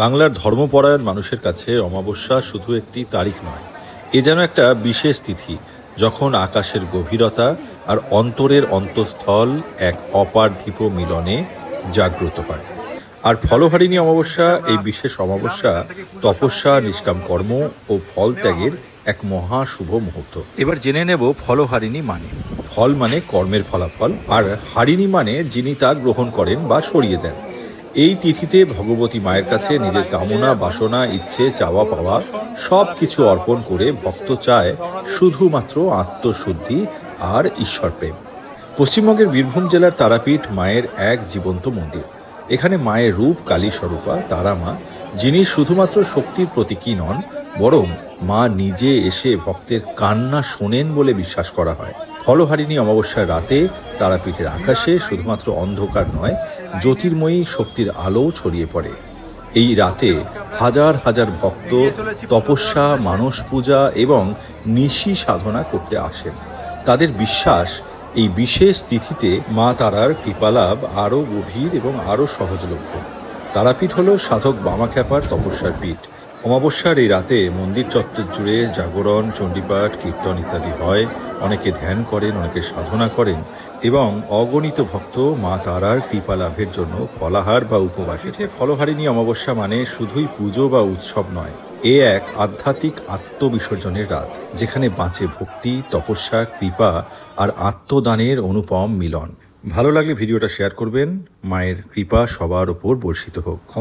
বাংলার ধর্মপরায়ণ মানুষের কাছে অমাবস্যা শুধু একটি তারিখ নয় এ যেন একটা বিশেষ তিথি যখন আকাশের গভীরতা আর অন্তরের অন্তঃস্থল এক অপার্থিব মিলনে জাগ্রত হয়। আর ফলহারিণী অমাবস্যা এই বিশেষ অমাবস্যা তপস্যা নিষ্কাম কর্ম ও ফল ত্যাগের এক মহা শুভ মুহূর্ত। এবার জেনে নেব ফলহারিণী মানে। ফল মানে কর্মের ফলাফল আর হারিণী মানে যিনি তা গ্রহণ করেন বা সরিয়ে দেন। এই তিথিতে ভগবতী মায়ের কাছে নিজের কামনা, বাসনা, ইচ্ছে, চাওয়া পাওয়া সব কিছু অর্পণ করে ভক্ত চায় শুধুমাত্র আত্মশুদ্ধি আর ঈশ্বর প্রেম পশ্চিমবঙ্গের বীরভূম জেলার তারাপীঠ মায়ের এক জীবন্ত মন্দির। এখানে মায়ের রূপ কালী স্বরূপা তারা মা যিনি শুধুমাত্র শক্তির প্রতীকী নন বরং মা নিজে এসে ভক্তের কান্না শোনেন বলে বিশ্বাস করা হয়। ফলহারিণী অমাবস্যার রাতে তারাপীঠের আকাশে শুধুমাত্র অন্ধকার নয়, জ্যোতির্ময়ী শক্তির আলো ছড়িয়ে পড়ে। এই রাতে হাজার হাজার ভক্ত তপস্যা, মানস পূজা এবং নিশি সাধনা করতে আসেন। তাদের বিশ্বাস, এই বিশেষ তিথিতে মা তারার কৃপালাভ আরও গভীর এবং আরও সহজলভ্য। তারাপীঠ হল সাধক বামাখ্যাপার তপস্যার পীঠ। অমাবস্যার এই রাতে মন্দির চত্বর জুড়ে জাগরণ, চণ্ডীপাঠ, কীর্তন ইত্যাদি হয়। অনেকে ধ্যান করেন, অনেকে সাধনা করেন এবং অগণিত ভক্ত মা তারার কৃপা লাভের জন্য ফলাহার বা উপবাস। এতে ফলহারিণী অমাবস্যা মানে শুধুই পুজো বা উৎসব নয়, এ এক আধ্যাত্মিক আত্মবিসর্জনের রাত, যেখানে বাঁচে ভক্তি, তপস্যা, কৃপা আর আত্মদানের অনুপম মিলন। ভালো লাগলে ভিডিওটা শেয়ার করবেন। মায়ের কৃপা সবার ওপর বর্ষিত হোক।